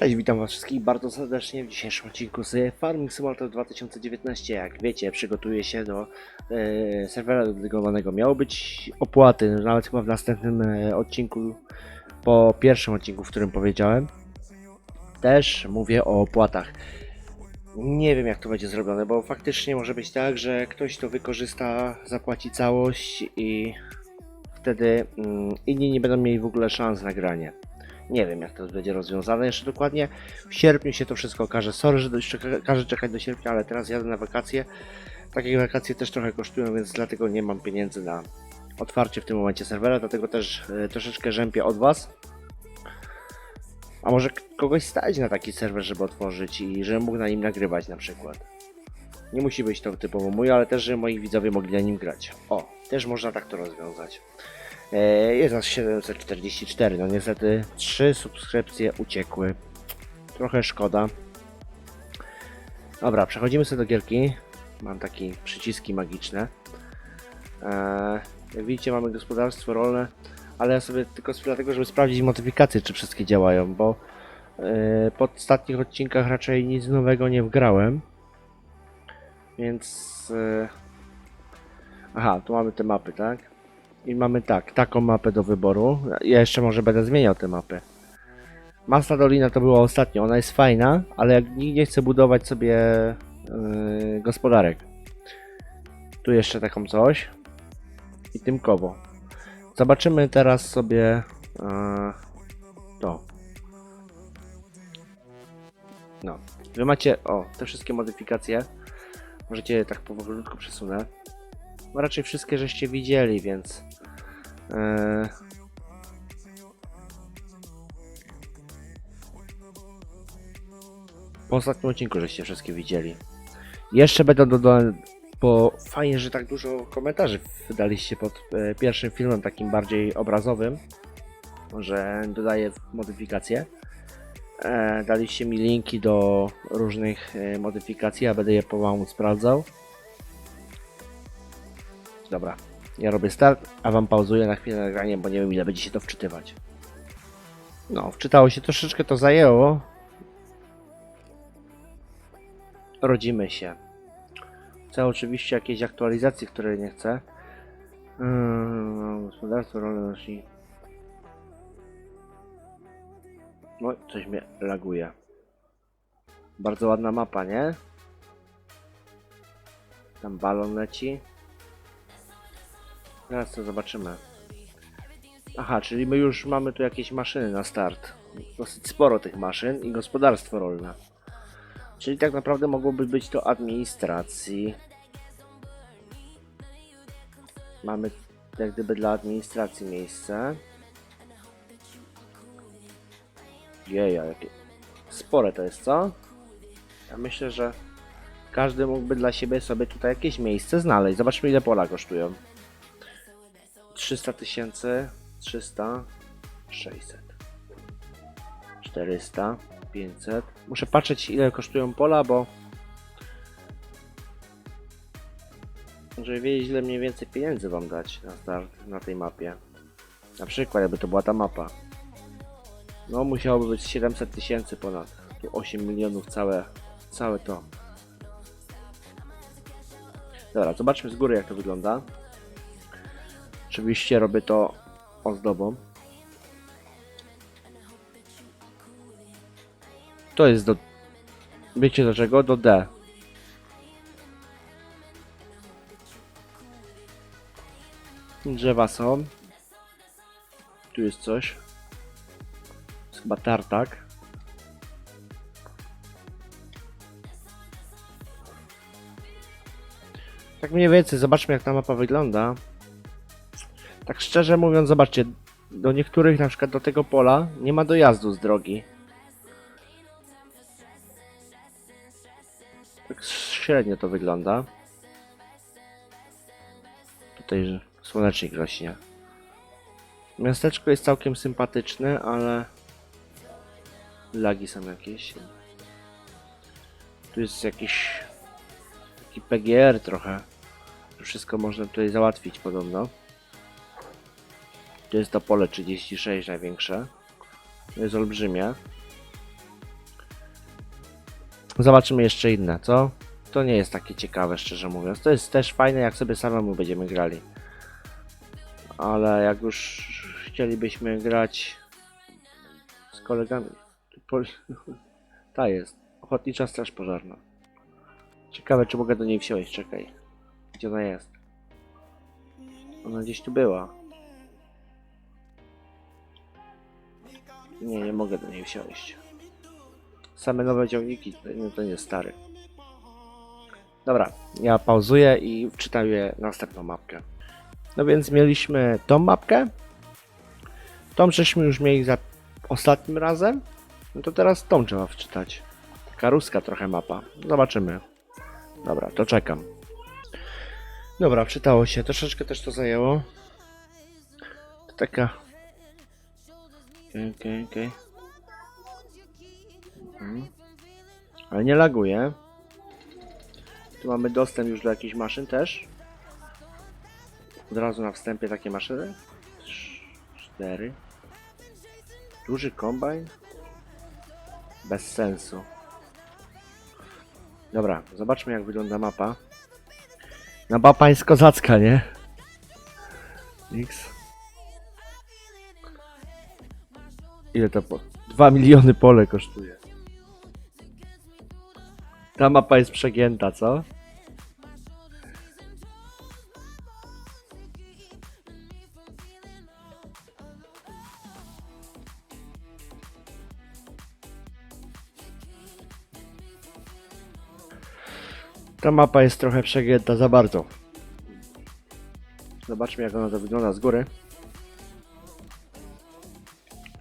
Cześć, witam was wszystkich bardzo serdecznie w dzisiejszym odcinku z Farming Simulator 2019. Jak wiecie, przygotuję się do e, serwera dedykowanego. Miało być opłaty, nawet chyba w następnym e, odcinku, po pierwszym odcinku, w którym powiedziałem. Też mówię o opłatach. Nie wiem jak to będzie zrobione, bo faktycznie może być tak, że ktoś to wykorzysta, zapłaci całość i wtedy mm, inni nie będą mieli w ogóle szans na granie. Nie wiem, jak to będzie rozwiązane jeszcze dokładnie. W sierpniu się to wszystko okaże. Sorry, że jeszcze ka- każe czekać do sierpnia, ale teraz jadę na wakacje. Takie wakacje też trochę kosztują, więc dlatego nie mam pieniędzy na otwarcie w tym momencie serwera, dlatego też e, troszeczkę rzępię od Was. A może kogoś stać na taki serwer, żeby otworzyć i żebym mógł na nim nagrywać na przykład. Nie musi być to typowo mój, ale też, żeby moi widzowie mogli na nim grać. O, też można tak to rozwiązać. E, Jest nas 744, no niestety trzy subskrypcje uciekły. Trochę szkoda. Dobra, przechodzimy sobie do gierki. Mam takie przyciski magiczne. E, Jak widzicie mamy gospodarstwo rolne, ale ja sobie tylko dlatego, żeby sprawdzić modyfikacje, czy wszystkie działają, bo e, po ostatnich odcinkach raczej nic nowego nie wgrałem. Więc... Aha, tu mamy te mapy, tak? I mamy tak, taką mapę do wyboru. Ja jeszcze może będę zmieniał te mapy. Masna Dolina to była ostatnio, ona jest fajna, ale jak nikt nie chce budować sobie yy, gospodarek. Tu jeszcze taką coś. I tymkowo. Zobaczymy teraz sobie yy, to. No. Wy macie, o, te wszystkie modyfikacje. Możecie je tak powolutku przesunę. Raczej wszystkie żeście widzieli, więc. E, Po ostatnim odcinku żeście wszystkie widzieli. Jeszcze będą dodane, bo fajnie, że tak dużo komentarzy wydaliście pod e, pierwszym filmem, takim bardziej obrazowym, że dodaję modyfikacje. E, daliście mi linki do różnych e, modyfikacji, a będę je pomału sprawdzał. Dobra, ja robię start, a wam pauzuję na chwilę nagranie, bo nie wiem ile będzie się to wczytywać. No, wczytało się troszeczkę, to zajęło. Rodzimy się. Chcę oczywiście jakieś aktualizacje, które nie chcę. Hmm, gospodarstwo rolne nosi. No, coś mnie laguje. Bardzo ładna mapa, nie? Tam balon leci. Teraz to zobaczymy. Aha, czyli my już mamy tu jakieś maszyny na start. Dosyć sporo tych maszyn i gospodarstwo rolne. Czyli tak naprawdę mogłoby być to administracji. Mamy jak gdyby dla administracji miejsce. Jeja, jakie spore to jest, co? Ja myślę, że każdy mógłby dla siebie sobie tutaj jakieś miejsce znaleźć. Zobaczmy ile pola kosztują. 300 tysięcy, 300, 600, 400, 500. Muszę patrzeć ile kosztują pola, bo żeby wiedzieć ile mniej więcej pieniędzy wam dać na start na tej mapie. Na przykład jakby to była ta mapa. No musiałoby być 700 tysięcy ponad. Tu 8 milionów całe, całe to. Dobra, zobaczmy z góry jak to wygląda. Oczywiście robię to ozdobą. To jest do... Wiecie do czego? Do D. Drzewa są. Tu jest coś. Jest chyba tartak. Tak mniej więcej, zobaczmy jak ta mapa wygląda. Tak szczerze mówiąc, zobaczcie, do niektórych, na przykład do tego pola, nie ma dojazdu z drogi. Tak średnio to wygląda. Tutaj słonecznik rośnie. Miasteczko jest całkiem sympatyczne, ale lagi są jakieś. Tu jest jakiś taki PGR trochę. Wszystko można tutaj załatwić podobno. To jest to pole 36 największe. To jest olbrzymie. Zobaczymy jeszcze inne, co? To nie jest takie ciekawe, szczerze mówiąc. To jest też fajne, jak sobie samemu będziemy grali. Ale jak już chcielibyśmy grać z kolegami. Ta jest. Ochotnicza Straż Pożarna. Ciekawe, czy mogę do niej wsiąść. Czekaj. Gdzie ona jest? Ona gdzieś tu była. Nie, nie mogę do niej wsiąść. Same nowe ciągniki, nie, to nie stary. Dobra, ja pauzuję i wczytuję następną mapkę. No więc mieliśmy tą mapkę. Tą żeśmy już mieli za ostatnim razem. No to teraz tą trzeba wczytać. Taka ruska trochę mapa. Zobaczymy. Dobra, to czekam. Dobra, wczytało się. Troszeczkę też to zajęło. To taka... Okej, okej, okej. Mhm. Ale nie laguje. Tu mamy dostęp już do jakichś maszyn też. Od razu na wstępie takie maszyny. Cztery. Duży kombajn. Bez sensu. Dobra, zobaczmy jak wygląda mapa. Na mapa jest kozacka, nie? X. Ile to po... 2 miliony pole kosztuje. Ta mapa jest przegięta, co? Ta mapa jest trochę przegięta za bardzo. Zobaczmy jak ona to wygląda z góry.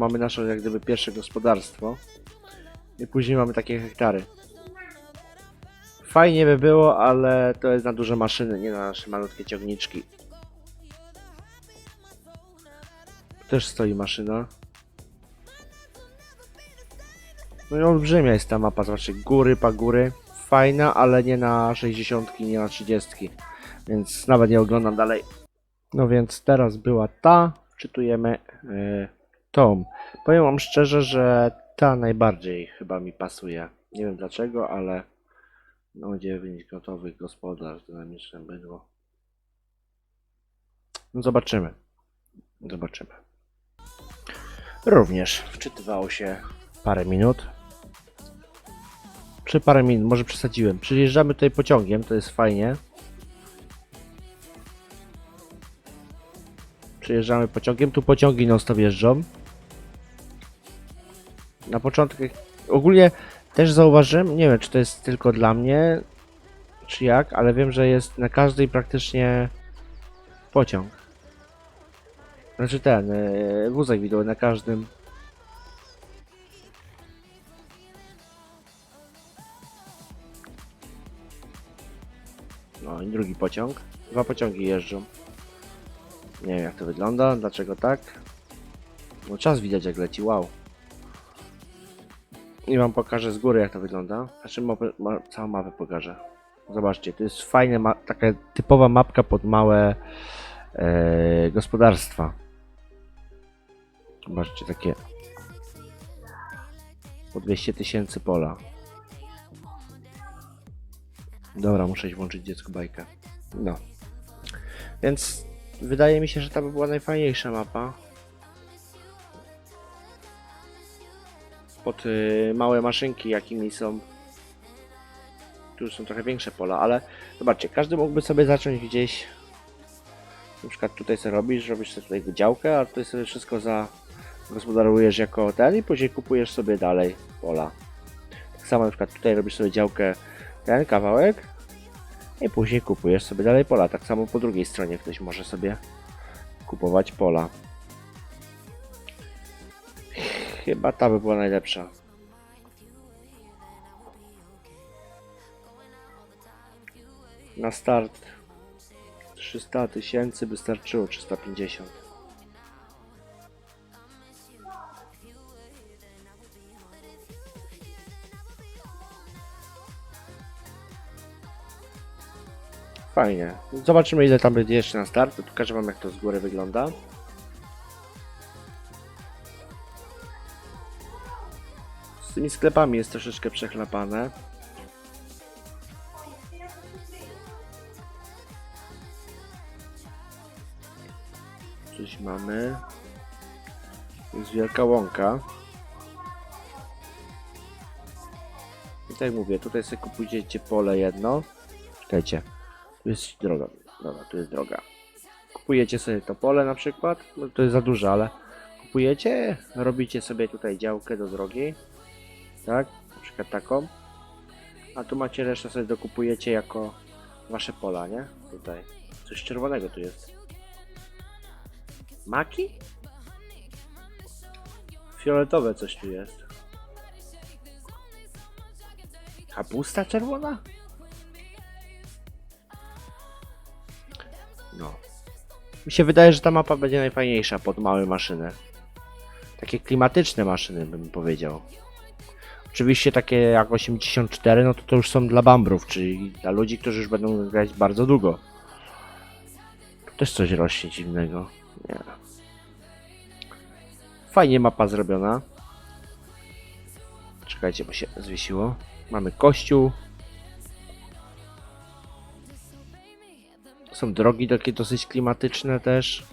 Mamy nasze jak gdyby pierwsze gospodarstwo. I później mamy takie hektary. Fajnie by było, ale to jest na duże maszyny, nie na nasze malutkie ciągniczki. Też stoi maszyna. No i olbrzymia jest ta mapa, zobaczcie, góry, pagóry. Fajna, ale nie na 60, nie na 30. Więc nawet nie oglądam dalej. No więc teraz była ta, czytujemy yy, tą. Powiem wam szczerze, że ta najbardziej chyba mi pasuje. Nie wiem dlaczego, ale no 9 gotowych gospodarstw, dynamiczne bydło. No zobaczymy. Zobaczymy. Również wczytywało się parę minut. Czy parę minut, może przesadziłem. Przyjeżdżamy tutaj pociągiem, to jest fajnie. Przyjeżdżamy pociągiem, tu pociągi non stop jeżdżą. Na początku, ogólnie też zauważyłem, nie wiem czy to jest tylko dla mnie, czy jak, ale wiem, że jest na każdej praktycznie pociąg. Znaczy ten, yy, wózek widowy na każdym. No i drugi pociąg. Dwa pociągi jeżdżą. Nie wiem jak to wygląda, dlaczego tak. No czas widać jak leci, wow. I wam pokażę z góry jak to wygląda. Znaczy mapę, ma, całą mapę pokażę. Zobaczcie, to jest fajna, taka typowa mapka pod małe e, gospodarstwa. Zobaczcie, takie po 200 tysięcy pola. Dobra, muszę iść włączyć dziecku bajkę. No. Więc wydaje mi się, że ta by była najfajniejsza mapa. Pod y, małe maszynki, jakimi są. Tu już są trochę większe pola, ale zobaczcie, każdy mógłby sobie zacząć gdzieś. Na przykład tutaj sobie robisz, robisz sobie tutaj działkę, a tutaj sobie wszystko za gospodarujesz jako ten i później kupujesz sobie dalej pola. Tak samo na przykład tutaj robisz sobie działkę ten kawałek i później kupujesz sobie dalej pola. Tak samo po drugiej stronie ktoś może sobie kupować pola. Chyba ta by była najlepsza. Na start 300 tysięcy wystarczyło 350. Fajnie. Zobaczymy ile tam będzie jeszcze na start. Pokażę wam jak to z góry wygląda. z tymi sklepami jest troszeczkę przechlapane. Coś mamy. Jest wielka łąka. I tak mówię, tutaj sobie kupujecie pole jedno. Czekajcie, tu jest droga. Dobra, tu jest droga. Kupujecie sobie to pole na przykład. No to jest za duże, ale kupujecie, robicie sobie tutaj działkę do drogi. Tak, na przykład taką. A tu macie resztę sobie dokupujecie jako wasze pola, nie? Tutaj. Coś czerwonego tu jest. Maki? Fioletowe coś tu jest. Kapusta czerwona? No. Mi się wydaje, że ta mapa będzie najfajniejsza pod małe maszyny. Takie klimatyczne maszyny bym powiedział. Oczywiście takie jak 84, no to to już są dla bambrów, czyli dla ludzi, którzy już będą grać bardzo długo. Tu też coś rośnie dziwnego. Nie. Fajnie mapa zrobiona. Czekajcie, bo się zwiesiło. Mamy kościół. Są drogi takie dosyć klimatyczne też.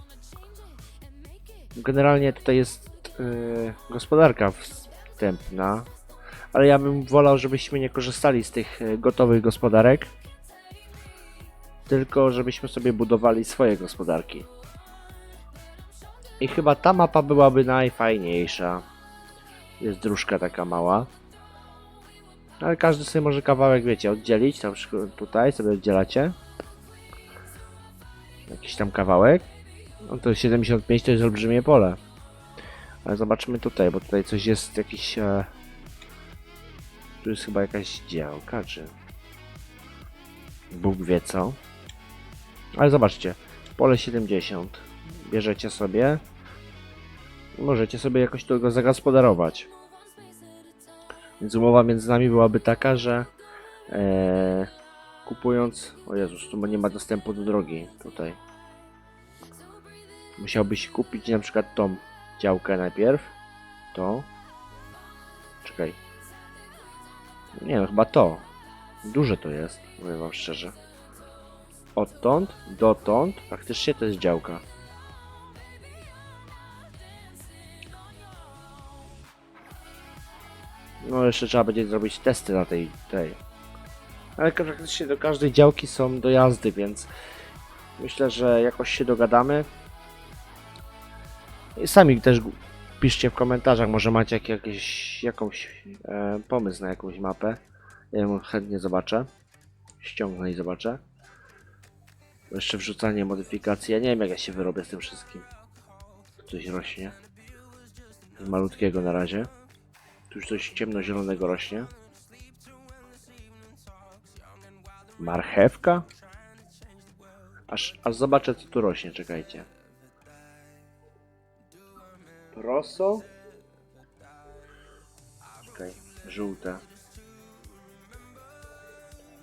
Generalnie tutaj jest yy, gospodarka wstępna, ale ja bym wolał, żebyśmy nie korzystali z tych yy, gotowych gospodarek, tylko żebyśmy sobie budowali swoje gospodarki. I chyba ta mapa byłaby najfajniejsza. Jest dróżka taka mała. Ale każdy sobie może kawałek, wiecie, oddzielić. Na przykład tutaj sobie oddzielacie. Jakiś tam kawałek. No to 75 to jest olbrzymie pole. Ale zobaczmy tutaj, bo tutaj coś jest jakiś... E... Tu jest chyba jakaś działka, czy... Bóg wie co. Ale zobaczcie, pole 70. Bierzecie sobie. Możecie sobie jakoś tego zagospodarować. Więc umowa między nami byłaby taka, że e, kupując. O Jezus, tu nie ma dostępu do drogi tutaj. Musiałbyś kupić na przykład tą działkę najpierw. To. Czekaj. Nie no, chyba to. Duże to jest, powiem wam szczerze. Odtąd, dotąd, faktycznie to jest działka. No jeszcze trzeba będzie zrobić testy na tej, tej. Ale praktycznie do każdej działki są dojazdy, więc myślę, że jakoś się dogadamy. I sami też piszcie w komentarzach, może macie jak, jakieś, jakąś e, pomysł na jakąś mapę. Ja ją chętnie zobaczę. Ściągnę i zobaczę. Jeszcze wrzucanie modyfikacji. Ja nie wiem jak ja się wyrobię z tym wszystkim. Coś rośnie. Z malutkiego na razie. Tu już coś ciemnozielonego rośnie. Marchewka? Aż, aż zobaczę co tu rośnie, czekajcie. Proso? Czekaj, żółte.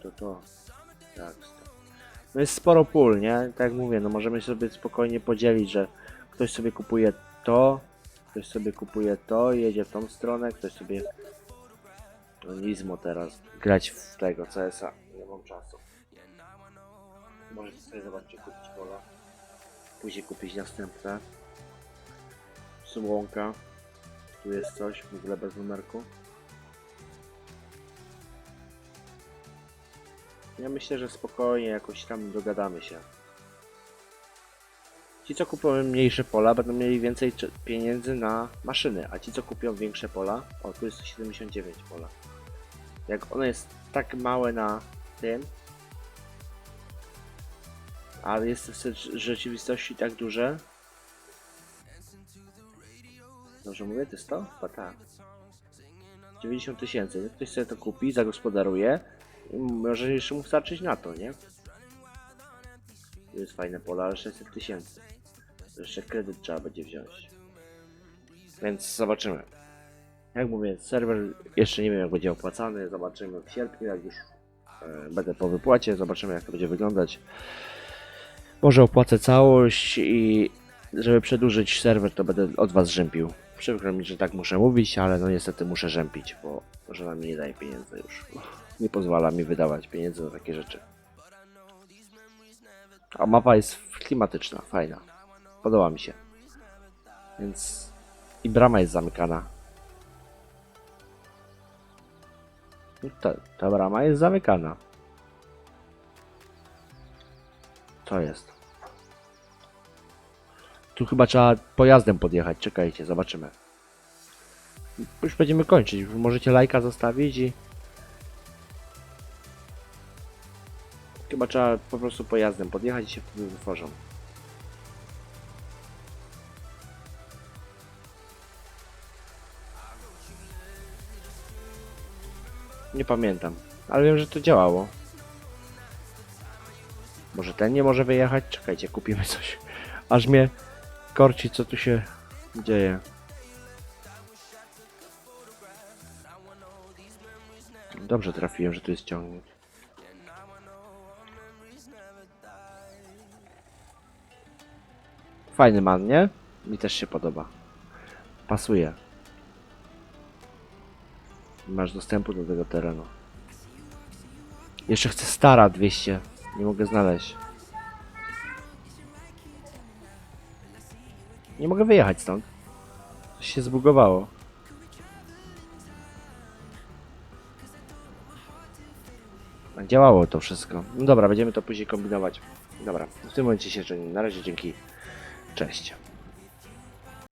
To to. Tak. No jest sporo pól, nie? Tak jak mówię, no możemy sobie spokojnie podzielić, że ktoś sobie kupuje to, ktoś sobie kupuje to, jedzie w tą stronę, ktoś sobie no Nizmo teraz grać w tego CS-a. Nie mam czasu. Możecie sobie zobaczyć kupić pola. Później kupić następne. Słonka. Tu jest coś, w ogóle bez numerku. Ja myślę, że spokojnie jakoś tam dogadamy się. Ci, co kupią mniejsze pola, będą mieli więcej pieniędzy na maszyny, a ci, co kupią większe pola, o tu jest 79 pola. Jak ono jest tak małe na tym, ale jest w rzeczywistości tak duże. Dobrze mówię, to jest to? Chyba tak. 90 tysięcy. Niech Ktoś sobie to kupi, zagospodaruje i może jeszcze mu starczyć na to, nie? Tu jest fajne pole, ale 600 tysięcy. To Jeszcze kredyt trzeba będzie wziąć. Więc zobaczymy. Jak mówię, serwer jeszcze nie wiem jak będzie opłacany. Zobaczymy w sierpniu, jak już e, będę po wypłacie. Zobaczymy jak to będzie wyglądać. Może opłacę całość i żeby przedłużyć serwer, to będę od was rzępił. Przykro mi, że tak muszę mówić, ale no niestety muszę rzępić, bo żona mi nie daje pieniędzy już. Nie pozwala mi wydawać pieniędzy na takie rzeczy. A mapa jest klimatyczna, fajna. Podoba mi się. Więc i brama jest zamykana. No Ta, ta brama jest zamykana. Co jest? Tu chyba trzeba pojazdem podjechać. Czekajcie, zobaczymy. Już będziemy kończyć. Możecie lajka zostawić i... Chyba trzeba po prostu pojazdem podjechać i się wtedy wytworzą. Nie pamiętam, ale wiem, że to działało. Może ten nie może wyjechać? Czekajcie, kupimy coś. Aż mnie korci, co tu się dzieje. Dobrze trafiłem, że tu jest ciągnik. Fajny man, nie? Mi też się podoba. Pasuje. Masz dostępu do tego terenu. Jeszcze chcę stara 200. Nie mogę znaleźć. Nie mogę wyjechać stąd. Coś się zbugowało. A Działało to wszystko. No dobra, będziemy to później kombinować. Dobra, w tym momencie się żegnam. Na razie dzięki. Cześć.